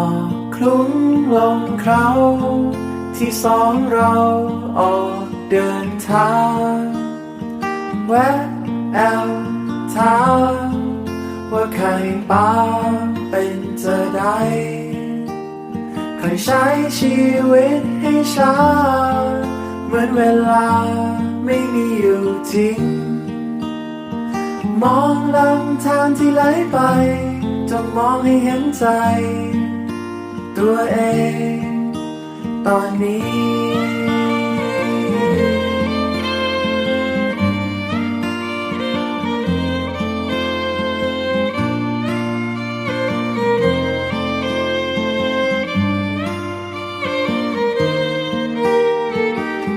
อกคลุ้งลงเคราที่สองเราออกเดินทางแวะแอลถามว่าใครป้าเป็นจะได้เคยใช้ชีวิตให้ช้า เหมือนเวลาไม่มีอยู่จริง มองลำทางที่ไหลไป จะมองให้เห็นใจ ตัวเอง ตอนนี้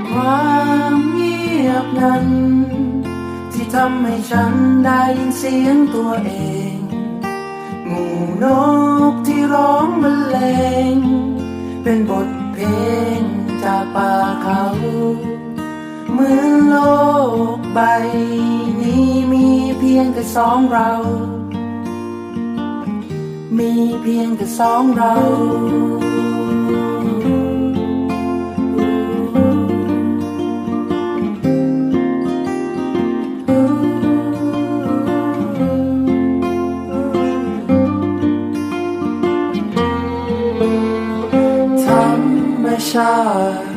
ความเงียบนั้น ที่ทำให้ฉันได้ยินเสียงตัวเอง หมู่นกที่ร้องบรรเลงเป็นบทเพลงจากป่าเขาเหมือนโลกใบนี้มีเพียงแค่สองเรา มีเพียงแค่สองเรา ชาติ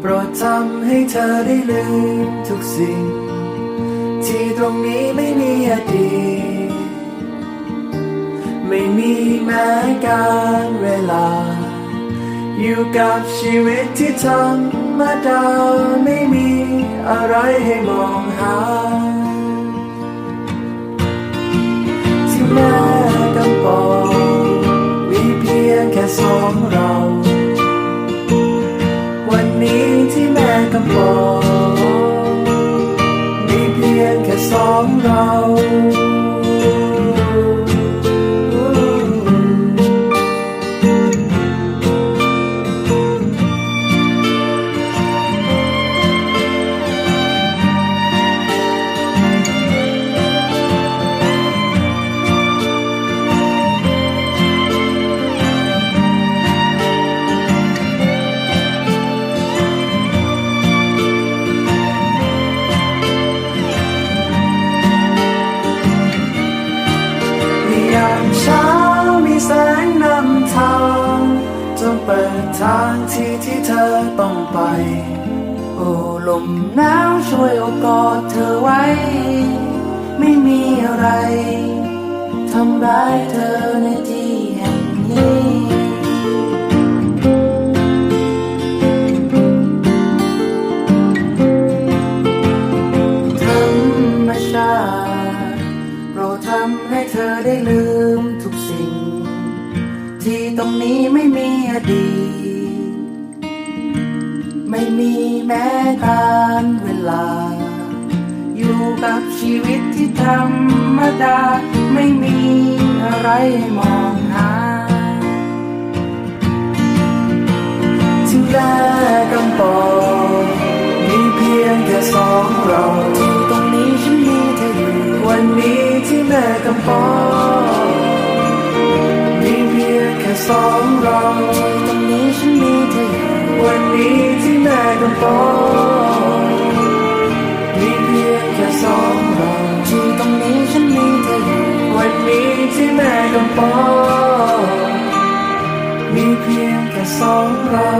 โปรดทำให้เธอได้ลืมทุกสิ่ง ที่ตรงนี้ไม่มีอดีตไม่มีแม้การเวลา อยู่กับชีวิตที่ธรรมดาไม่มีอะไรให้มองหา ที่แทางที่ที่เธอต้องไป โอ้ลมหนาวช่วยโอกอดเธอไว้ ไม่มีอะไรทำร้ายเธอในที่แห่งนี้ธรรมชาติโปรดทำให้เธอได้ลืมทุกสิ่ง ที่ตรงนี้ไม่มีอดีต ม่มีแม้การเวลา อยู่กับชีวิตที่ธรรมดา ไม่มีอะไรให้มองหาที่แรกกำปองมีเพียงแค่สองเราที่ตรงนี้ฉันมีเธออยู่วันนี้ที่แม่กำปองมีเพียงแค่สองเราตรงนี้ฉันมี มันปองมีเพียงแค่สองเราที่ตรงนี้ฉันมีเธออยู่วันนี้ที่แม่กำปองมีเพียงแค่สองเรา